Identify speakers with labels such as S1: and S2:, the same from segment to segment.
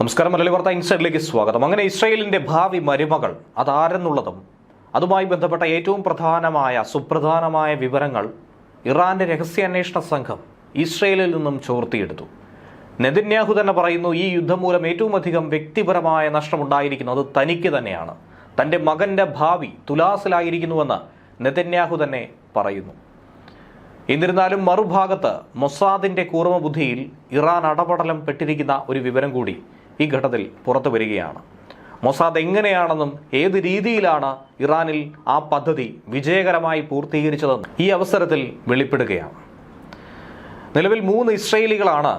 S1: നമസ്കാരം മലയാളി വാർത്ത ഇൻസൈഡിലേക്ക് സ്വാഗതം. അങ്ങനെ ഇസ്രയേലിന്റെ ഭാവി മരുമകൾ അതാരെന്നുള്ളതും അതുമായി ബന്ധപ്പെട്ട ഏറ്റവും പ്രധാനമായ സുപ്രധാനമായ വിവരങ്ങൾ ഇറാന്റെ രഹസ്യാന്വേഷണ സംഘം ഇസ്രയേലിൽ നിന്നും ചോർത്തിയെടുത്തു. നെതിന്യാഹു തന്നെ പറയുന്നു ഈ യുദ്ധം മൂലം ഏറ്റവും അധികം വ്യക്തിപരമായ നഷ്ടമുണ്ടായിരിക്കുന്നത് തനിക്ക് തന്നെയാണ്. തന്റെ മകന്റെ ഭാവി തുലാസിലായിരിക്കുന്നുവെന്ന് നെതന്യാഹു തന്നെ പറയുന്നു. എന്നിരുന്നാലും മറുഭാഗത്ത് മൊസാദിന്റെ കൂർമ്മബുദ്ധിയിൽ ഇറാൻ അടപടലം പെട്ടിരിക്കുന്ന ഒരു വിവരം കൂടി ഈ ഘട്ടത്തിൽ പുറത്തു വരികയാണ്. മൊസാദ് എങ്ങനെയാണെന്നും ഏത് രീതിയിലാണ് ഇറാനിൽ ആ പദ്ധതി വിജയകരമായി പൂർത്തീകരിച്ചതെന്നും ഈ അവസരത്തിൽ വെളിപ്പെടുകയാണ്. നിലവിൽ മൂന്ന് ഇസ്രയേലികളാണ്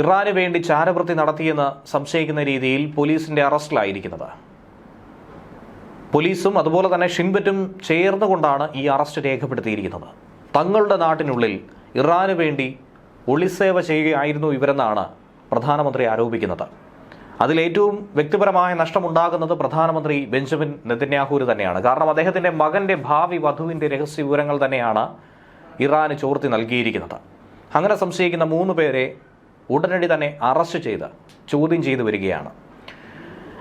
S1: ഇറാന് വേണ്ടി ചാരവൃത്തി നടത്തിയെന്ന് സംശയിക്കുന്ന രീതിയിൽ പോലീസിന്റെ അറസ്റ്റിലായിരിക്കുന്നത്. പോലീസും അതുപോലെ തന്നെ ഷിൻബറ്റും ചേർന്നുകൊണ്ടാണ് ഈ അറസ്റ്റ് രേഖപ്പെടുത്തിയിരിക്കുന്നത്. തങ്ങളുടെ നാട്ടിനുള്ളിൽ ഇറാന് വേണ്ടി ഒളിസേവ ചെയ്യുകയായിരുന്നു ഇവരെന്നാണ് പ്രധാനമന്ത്രി ആരോപിക്കുന്നത്. അതിലേറ്റവും വ്യക്തിപരമായ നഷ്ടമുണ്ടാകുന്നത് പ്രധാനമന്ത്രി ബെഞ്ചമിൻ നെതന്യാഹൂര് തന്നെയാണ്. കാരണം അദ്ദേഹത്തിന്റെ മകന്റെ ഭാവി വധുവിന്റെ രഹസ്യ വിവരങ്ങൾ തന്നെയാണ് ഇറാന് ചോർത്തി നൽകിയിരിക്കുന്നത്. അങ്ങനെ സംശയിക്കുന്ന മൂന്ന് പേരെ ഉടനടി തന്നെ അറസ്റ്റ് ചെയ്ത് ചോദ്യം ചെയ്തു വരികയാണ്.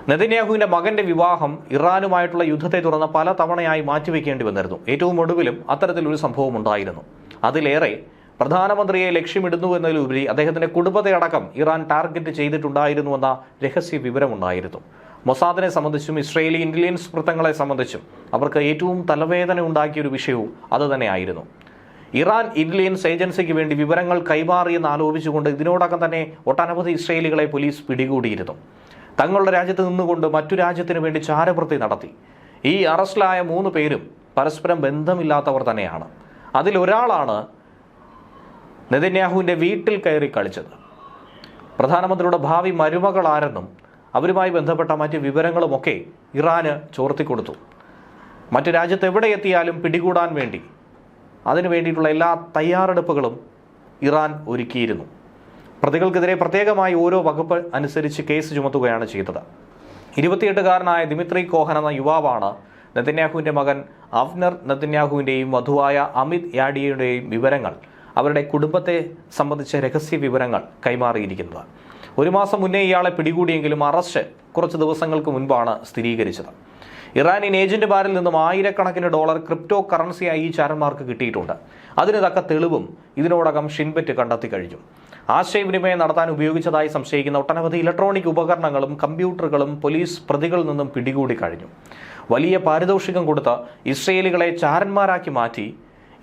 S1: നെതന്യാഹുവിന്റെ മകന്റെ വിവാഹം ഇറാനുമായിട്ടുള്ള യുദ്ധത്തെ തുടർന്ന് പല തവണയായി മാറ്റിവെക്കേണ്ടി വന്നിരുന്നു. ഏറ്റവും ഒടുവിലും അത്തരത്തിലൊരു സംഭവം ഉണ്ടായിരുന്നു അതിലേറെ പ്രധാനമന്ത്രിയെ ലക്ഷ്യമിടുന്നു എന്നതിലുപരി അദ്ദേഹത്തിന്റെ കുടുംബത്തെ അടക്കം ഇറാൻ ടാർഗറ്റ് ചെയ്തിട്ടുണ്ടായിരുന്നുവെന്ന രഹസ്യ വിവരമുണ്ടായിരുന്നു. മൊസാദിനെ സംബന്ധിച്ചും ഇസ്രയേലി ഇന്റലിജൻസ് വൃത്തങ്ങളെ സംബന്ധിച്ചും അവർക്ക് ഏറ്റവും തലവേദന ഉണ്ടാക്കിയ ഒരു വിഷയവും അതുതന്നെയായിരുന്നു ഇറാൻ ഇന്റലിജൻസ് ഏജൻസിക്ക് വേണ്ടി വിവരങ്ങൾ കൈമാറിയെന്ന് ആരോപിച്ചുകൊണ്ട് ഇതിനോടകം തന്നെ ഒട്ടനവധി ഇസ്രയേലികളെ പോലീസ് പിടികൂടിയിരുന്നു. തങ്ങളുടെ രാജ്യത്ത് നിന്നുകൊണ്ട് മറ്റു രാജ്യത്തിന് വേണ്ടി ചാരവൃത്തി നടത്തി. ഈ അറസ്റ്റിലായ മൂന്ന് പേരും പരസ്പരം ബന്ധമില്ലാത്തവർ തന്നെയാണ്. അതിലൊരാളാണ് നെതന്യാഹുവിന്റെ വീട്ടിൽ കയറി കളിച്ചത്. പ്രധാനമന്ത്രിയുടെ ഭാവി മരുമകളാരെന്നും അവരുമായി ബന്ധപ്പെട്ട മറ്റ് വിവരങ്ങളുമൊക്കെ ഇറാന് ചോർത്തിക്കൊടുത്തു മറ്റ് രാജ്യത്ത് എവിടെ എത്തിയാലും പിടികൂടാൻ വേണ്ടി. അതിനു വേണ്ടിയിട്ടുള്ള എല്ലാ തയ്യാറെടുപ്പുകളും ഇറാൻ ഒരുക്കിയിരുന്നു. പ്രതികൾക്കെതിരെ പ്രത്യേകമായി ഓരോ വകുപ്പ് അനുസരിച്ച് കേസ് ചുമത്തുകയാണ് ചെയ്തത്. ഇരുപത്തിയെട്ടുകാരനായ ദിമിത്രി കോഹൻ എന്ന യുവാവാണ് നെതന്യാഹുവിന്റെ മകൻ അഫ്നർ നെതന്യാഹുവിന്റെയും വധുവായ അമിത് യാഡിയയുടെയും വിവരങ്ങൾ അവരുടെ കുടുംബത്തെ സംബന്ധിച്ച രഹസ്യ വിവരങ്ങൾ കൈമാറിയിരിക്കുന്നത്. ഒരു മാസം മുന്നേ ഇയാളെ പിടികൂടിയെങ്കിലും അറസ്റ്റ് കുറച്ച് ദിവസങ്ങൾക്ക് മുൻപാണ് സ്ഥിരീകരിച്ചത്. ഇറാനിയൻ ഏജന്റുമാരിൽ നിന്നും ആയിരക്കണക്കിന് ഡോളർ ക്രിപ്റ്റോ കറൻസിയായി ഈ ചാരന്മാർക്ക് കിട്ടിയിട്ടുണ്ട്. അതിന് തക്ക തെളിവും ഇതിനോടകം ഷിൻബെറ്റ് കണ്ടെത്തി കഴിഞ്ഞു. ആശയവിനിമയം നടത്താൻ ഉപയോഗിച്ചതായി സംശയിക്കുന്ന ഒട്ടനവധി ഇലക്ട്രോണിക് ഉപകരണങ്ങളും കമ്പ്യൂട്ടറുകളും പോലീസ് പ്രതികളിൽ നിന്നും പിടികൂടി കഴിഞ്ഞു. വലിയ പാരിതോഷികം കൊടുത്ത് ഇസ്രയേലികളെ ചാരന്മാരാക്കി മാറ്റി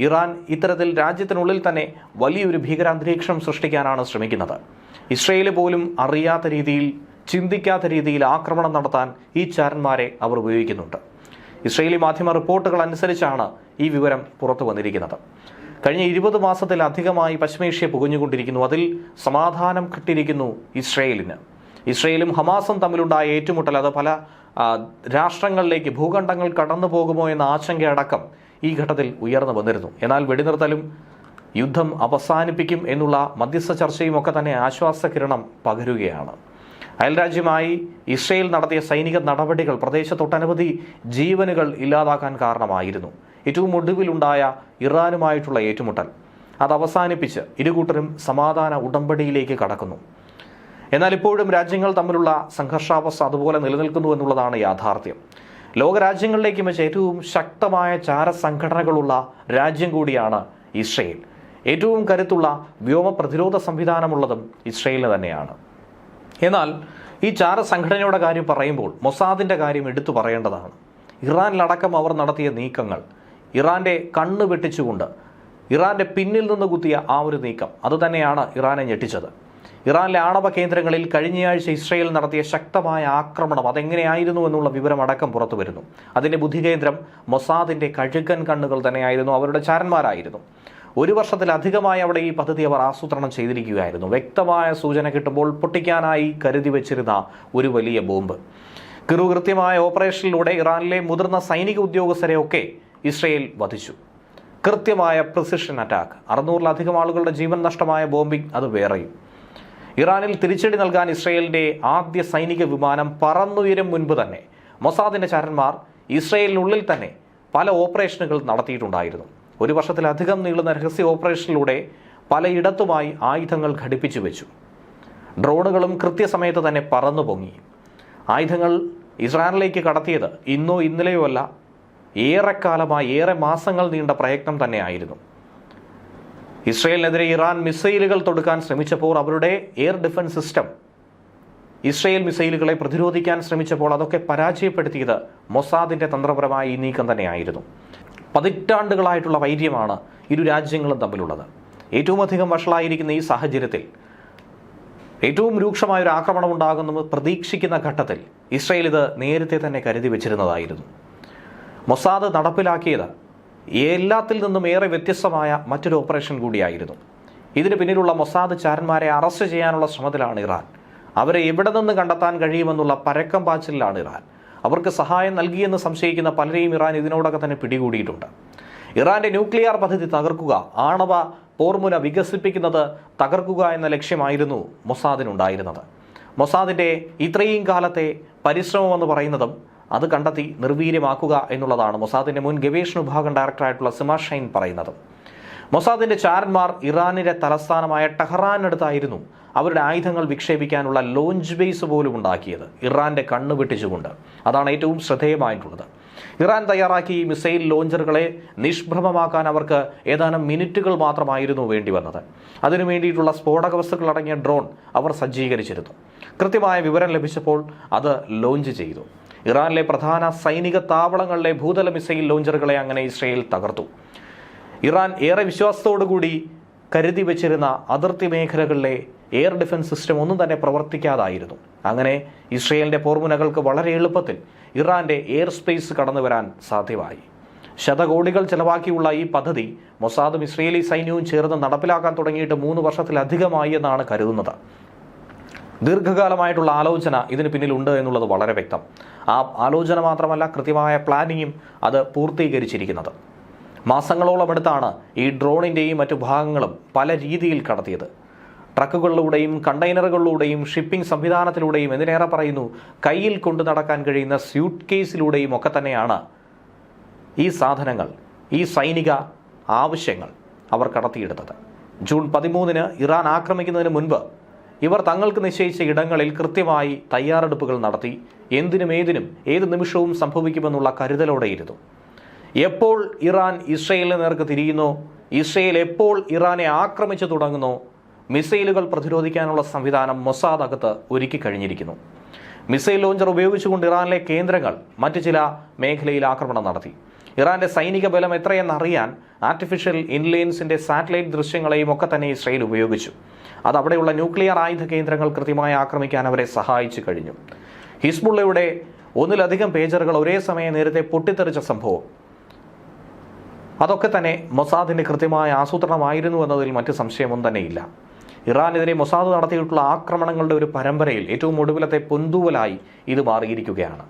S1: ഇറാൻ ഇത്തരത്തിൽ രാജ്യത്തിനുള്ളിൽ തന്നെ വലിയൊരു ഭീകരാന്തരീക്ഷം സൃഷ്ടിക്കാനാണ് ശ്രമിക്കുന്നത്. ഇസ്രയേൽ പോലും അറിയാത്ത രീതിയിൽ ചിന്തിക്കാത്ത രീതിയിൽ ആക്രമണം നടത്താൻ ഈ ചാരന്മാരെ അവർ ഉപയോഗിക്കുന്നുണ്ട്. ഇസ്രയേലി മാധ്യമ റിപ്പോർട്ടുകൾ അനുസരിച്ചാണ് ഈ വിവരം പുറത്തു വന്നിരിക്കുന്നത്. കഴിഞ്ഞ ഇരുപത് മാസത്തിലധികമായി പശ്ചിമേഷ്യ പുകഞ്ഞുകൊണ്ടിരിക്കുന്നു. അതിൽ സമാധാനം കിട്ടിയിരിക്കുന്നു ഇസ്രയേലിന്. ഇസ്രയേലും ഹമാസും തമ്മിലുണ്ടായ ഏറ്റുമുട്ടൽ അത് പല രാഷ്ട്രങ്ങളിലേക്ക് ഭൂഖണ്ഡങ്ങൾ കടന്നു പോകുമോ എന്ന ആശങ്കയടക്കം ഈ ഘട്ടത്തിൽ ഉയർന്നു വന്നിരുന്നു. എന്നാൽ വെടിനിർത്തലും യുദ്ധം അവസാനിപ്പിക്കും എന്നുള്ള മധ്യസ്ഥ ചർച്ചയും ഒക്കെ തന്നെ ആശ്വാസകിരണം പകരുകയാണ്. അയൽരാജ്യമായി ഇസ്രയേൽ നടത്തിയ സൈനിക നടപടികൾ പ്രദേശത്തൊട്ടനവധി ജീവനുകൾ ഇല്ലാതാക്കാൻ കാരണമായിരുന്നു. ഏറ്റവും ഒടുവിലുണ്ടായ ഇറാനുമായിട്ടുള്ള ഏറ്റുമുട്ടൽ. അത് അവസാനിപ്പിച്ച് ഇരുകൂട്ടരും സമാധാന ഉടമ്പടിയിലേക്ക് കടക്കുന്നു. എന്നാൽ ഇപ്പോഴും രാജ്യങ്ങൾ തമ്മിലുള്ള സംഘർഷാവസ്ഥ അതുപോലെ നിലനിൽക്കുന്നു എന്നുള്ളതാണ് യാഥാർത്ഥ്യം. ലോകരാജ്യങ്ങളിലേക്കും വെച്ച് ഏറ്റവും ശക്തമായ ചാര സംഘടനകളുള്ള രാജ്യം കൂടിയാണ് ഇസ്രയേൽ. ഏറ്റവും കരുത്തുള്ള വ്യോമ പ്രതിരോധ സംവിധാനമുള്ളതും ഇസ്രയേലിന് തന്നെയാണ്. എന്നാൽ ഈ ചാര സംഘടനയുടെ കാര്യം പറയുമ്പോൾ മൊസാദിന്റെ കാര്യം എടുത്തു പറയേണ്ടതാണ്. ഇറാനിലടക്കം അവർ നടത്തിയ നീക്കങ്ങൾ ഇറാന്റെ കണ്ണ് വെട്ടിച്ചുകൊണ്ട് ഇറാന്റെ പിന്നിൽ നിന്ന് കുത്തിയ ആ ഒരു നീക്കം അതുതന്നെയാണ് ഇറാനെ ഞെട്ടിച്ചത്. ഇറാനിലെ ആണവ കേന്ദ്രങ്ങളിൽ കഴിഞ്ഞയാഴ്ച ഇസ്രയേൽ നടത്തിയ ശക്തമായ ആക്രമണം അതെങ്ങനെയായിരുന്നു എന്നുള്ള വിവരം അടക്കം പുറത്തു വരുന്നു. അതിന്റെ ബുദ്ധികേന്ദ്രം മൊസാദിന്റെ കഴുകൻ കണ്ണുകൾ തന്നെയായിരുന്നു അവരുടെ ചാരന്മാരായിരുന്നു. ഒരു വർഷത്തിലധികമായി അവിടെ ഈ പദ്ധതി അവർ ആസൂത്രണം ചെയ്തിരിക്കുകയായിരുന്നു. വ്യക്തമായ സൂചന കിട്ടുമ്പോൾ പൊട്ടിക്കാനായി കരുതി വെച്ചിരുന്ന ഒരു വലിയ ബോംബ്. കൃത്യമായ ഓപ്പറേഷനിലൂടെ ഇറാനിലെ മുതിർന്ന സൈനിക ഉദ്യോഗസ്ഥരെയൊക്കെ ഇസ്രയേൽ വധിച്ചു. കൃത്യമായ പ്രിസിഷൻ അറ്റാക്ക്. അറുന്നൂറിലധികം ആളുകളുടെ ജീവൻ നഷ്ടമായ ബോംബിംഗ് അത് വേറെയും. ഇറാനിൽ തിരിച്ചടി നൽകാൻ ഇസ്രയേലിന്റെ ആദ്യ സൈനിക വിമാനം പറന്നുയരും മുൻപ് തന്നെ മൊസാദിന്റെ ചാരന്മാർ ഇസ്രയേലിനുള്ളിൽ തന്നെ പല ഓപ്പറേഷനുകൾ നടത്തിയിട്ടുണ്ടായിരുന്നു. ഒരു വർഷത്തിലധികം നീളുന്ന രഹസ്യ ഓപ്പറേഷനിലൂടെ പലയിടത്തുമായി ആയുധങ്ങൾ ഘടിപ്പിച്ചു വെച്ചു. ഡ്രോണുകളും കൃത്യസമയത്ത് തന്നെ പറന്നു പൊങ്ങി. ആയുധങ്ങൾ ഇസ്രായേലിലേക്ക് കടത്തിയത് ഇന്നോ ഇന്നലെയോ അല്ല ഏറെക്കാലമായി ഏറെ മാസങ്ങൾ നീണ്ട പ്രയത്നം തന്നെയായിരുന്നു. ഇസ്രയേലിനെതിരെ ഇറാൻ മിസൈലുകൾ തൊടുക്കാൻ ശ്രമിച്ചപ്പോൾ അവരുടെ എയർ ഡിഫൻസ് സിസ്റ്റം ഇസ്രയേൽ മിസൈലുകളെ പ്രതിരോധിക്കാൻ ശ്രമിച്ചപ്പോൾ അതൊക്കെ പരാജയപ്പെടുത്തിയത് മൊസാദിന്റെ തന്ത്രപരമായ ഈ നീക്കം തന്നെയായിരുന്നു. പതിറ്റാണ്ടുകളായിട്ടുള്ള വൈര്യമാണ് ഇരു രാജ്യങ്ങളും തമ്മിലുള്ളത്. ഏറ്റവും അധികം വഷളായിരിക്കുന്ന ഈ സാഹചര്യത്തിൽ ഏറ്റവും രൂക്ഷമായ ഒരു ആക്രമണം ഉണ്ടാകുമെന്ന് പ്രതീക്ഷിക്കുന്ന ഘട്ടത്തിൽ ഇസ്രയേൽ ഇത് നേരത്തെ തന്നെ കരുതി വെച്ചിരുന്നതായിരുന്നു. മൊസാദ് നടപ്പിലാക്കിയത് എല്ലാത്തിൽ നിന്നും ഏറെ വ്യത്യസ്തമായ മറ്റൊരു ഓപ്പറേഷൻ കൂടിയായിരുന്നു. ഇതിന് പിന്നിലുള്ള മൊസാദ് ചാരന്മാരെ അറസ്റ്റ് ചെയ്യാനുള്ള ശ്രമത്തിലാണ് ഇറാൻ. അവരെ എവിടെ നിന്ന് കണ്ടെത്താൻ കഴിയുമെന്നുള്ള പരക്കം പാച്ചിലാണ് ഇറാൻ. അവർക്ക് സഹായം നൽകിയെന്ന് സംശയിക്കുന്ന പലരെയും ഇറാൻ ഇതിനോടൊക്കെ തന്നെ പിടികൂടിയിട്ടുണ്ട്. ഇറാന്റെ ന്യൂക്ലിയർ പദ്ധതി തകർക്കുക ആണവ പോർമുന വികസിപ്പിക്കുന്നത് തകർക്കുക എന്ന ലക്ഷ്യമായിരുന്നു മൊസാദിനുണ്ടായിരുന്നത്. മൊസാദിന്റെ ഇത്രയും കാലത്തെ പരിശ്രമം എന്ന് പറയുന്നതും അത് കണ്ടെത്തി നിർവീര്യമാക്കുക എന്നുള്ളതാണ് മൊസാദിന്റെ മുൻ ഗവേഷണ വിഭാഗം ഡയറക്ടറായിട്ടുള്ള സിമ ഷൈൻ പറയുന്നത്. മൊസാദിന്റെ ചാരന്മാർ ഇറാനിലെ തലസ്ഥാനമായ ടെഹ്റാനടുത്തായിരുന്നു അവരുടെ ആയുധങ്ങൾ വിക്ഷേപിക്കാനുള്ള ലോഞ്ച് ബേസ് പോലും ഉണ്ടാക്കിയത്. ഇറാന്റെ കണ്ണ് വെട്ടിച്ചുകൊണ്ട്. അതാണ് ഏറ്റവും ശ്രദ്ധേയമായിട്ടുള്ളത്. ഇറാൻ തയ്യാറാക്കി മിസൈൽ ലോഞ്ചറുകളെ നിഷ്പ്രഭമാക്കാൻ അവർക്ക് ഏതാനും മിനിറ്റുകൾ മാത്രമായിരുന്നു വേണ്ടി വന്നത്. അതിനു വേണ്ടിയിട്ടുള്ള സ്ഫോടക വസ്തുക്കൾ അടങ്ങിയ ഡ്രോൺ അവർ സജ്ജീകരിച്ചിരുന്നു. കൃത്യമായ വിവരം ലഭിച്ചപ്പോൾ അത് ലോഞ്ച് ചെയ്തു. ഇറാനിലെ പ്രധാന സൈനിക താവളങ്ങളിലെ ഭൂതല മിസൈൽ ലോഞ്ചറുകളെ അങ്ങനെ ഇസ്രയേൽ തകർത്തു. ഇറാൻ ഏറെ വിശ്വാസത്തോടുകൂടി കരുതി വച്ചിരുന്ന അതിർത്തി മേഖലകളിലെ എയർ ഡിഫൻസ് സിസ്റ്റം ഒന്നും തന്നെ പ്രവർത്തിക്കാതായിരുന്നു. അങ്ങനെ ഇസ്രയേലിന്റെ പോർമുനകൾക്ക് വളരെ എളുപ്പത്തിൽ ഇറാന്റെ എയർ സ്പേസ് കടന്നു വരാൻ സാധ്യമായി. ശതകോടികൾ ചെലവാക്കിയുള്ള ഈ പദ്ധതി മൊസാദും ഇസ്രയേലി സൈന്യവും ചേർന്ന് നടപ്പിലാക്കാൻ തുടങ്ങിയിട്ട് മൂന്ന് വർഷത്തിലധികമായി എന്നാണ് കരുതുന്നത്. ദീർഘകാലമായിട്ടുള്ള ആലോചന ഇതിന് പിന്നിലുണ്ട് എന്നുള്ളത് വളരെ വ്യക്തം. ആ ആലോചന മാത്രമല്ല കൃത്യമായ പ്ലാനിങ്ങും അത് പൂർത്തീകരിച്ചിരിക്കുന്നത്. മാസങ്ങളോളം എടുത്താണ് ഈ ഡ്രോണിന്റെയും മറ്റു ഭാഗങ്ങളും പല രീതിയിൽ കടത്തിയത്. ട്രക്കുകളിലൂടെയും കണ്ടെയ്നറുകളിലൂടെയും ഷിപ്പിംഗ് സംവിധാനത്തിലൂടെയും എന്തിനേറെ പറയുന്നു കയ്യിൽ കൊണ്ടു നടക്കാൻ കഴിയുന്ന സ്യൂട്ട് കേസിലൂടെയും ഒക്കെ തന്നെയാണ് ഈ സാധനങ്ങൾ ഈ സൈനിക ആവശ്യങ്ങൾ അവർ കടത്തിയെടുത്തത്. ജൂൺ പതിമൂന്നിന് ഇറാൻ ആക്രമിക്കുന്നതിന് മുൻപ് ഇവർ തങ്ങൾക്ക് നിശ്ചയിച്ച ഇടങ്ങളിൽ കൃത്യമായി തയ്യാറെടുപ്പുകൾ നടത്തി എന്തിനും ഏതിനും ഏത് നിമിഷവും സംഭവിക്കുമെന്നുള്ള കരുതലോടെയിരുന്നു. എപ്പോൾ ഇറാൻ ഇസ്രയേലിന് നേർക്ക് തിരിയുന്നോ ഇസ്രയേൽ എപ്പോൾ ഇറാനെ ആക്രമിച്ചു തുടങ്ങുന്നോ മിസൈലുകൾ പ്രതിരോധിക്കാനുള്ള സംവിധാനം മൊസാദ് അകത്ത് ഒരുക്കി കഴിഞ്ഞിരിക്കുന്നു. മിസൈൽ ലോഞ്ചർ ഉപയോഗിച്ചുകൊണ്ട് ഇറാനിലെ കേന്ദ്രങ്ങൾ മറ്റു ചില മേഖലയിൽ ആക്രമണം നടത്തി. ഇറാന്റെ സൈനിക ബലം എത്രയെന്നറിയാൻ ആർട്ടിഫിഷ്യൽ ഇൻലൈൻസിന്റെ സാറ്റലൈറ്റ് ദൃശ്യങ്ങളെയും ഒക്കെ തന്നെ ഇസ്രയേൽ ഉപയോഗിച്ചു. അത് അവിടെയുള്ള ന്യൂക്ലിയർ ആയുധ കേന്ദ്രങ്ങൾ കൃത്യമായി ആക്രമിക്കാൻ അവരെ സഹായിച്ചു കഴിഞ്ഞു. ഹിസ്ബുള്ളയുടെ ഒന്നിലധികം പേജറുകൾ ഒരേ സമയം നേരത്തെ പൊട്ടിത്തെറിച്ച സംഭവം. അതൊക്കെ തന്നെ മൊസാദിന്റെ കൃത്യമായ ആസൂത്രണമായിരുന്നു എന്നതിൽ മറ്റ് സംശയമൊന്നും തന്നെയില്ല. ഇറാനെതിരെ മൊസാദ് നടത്തിയിട്ടുള്ള ആക്രമണങ്ങളുടെ ഒരു പരമ്പരയിൽ ഏറ്റവും ഒടുവിലത്തെ പൊന്തൂവലായി ഇത് മാറിയിരിക്കുകയാണ്.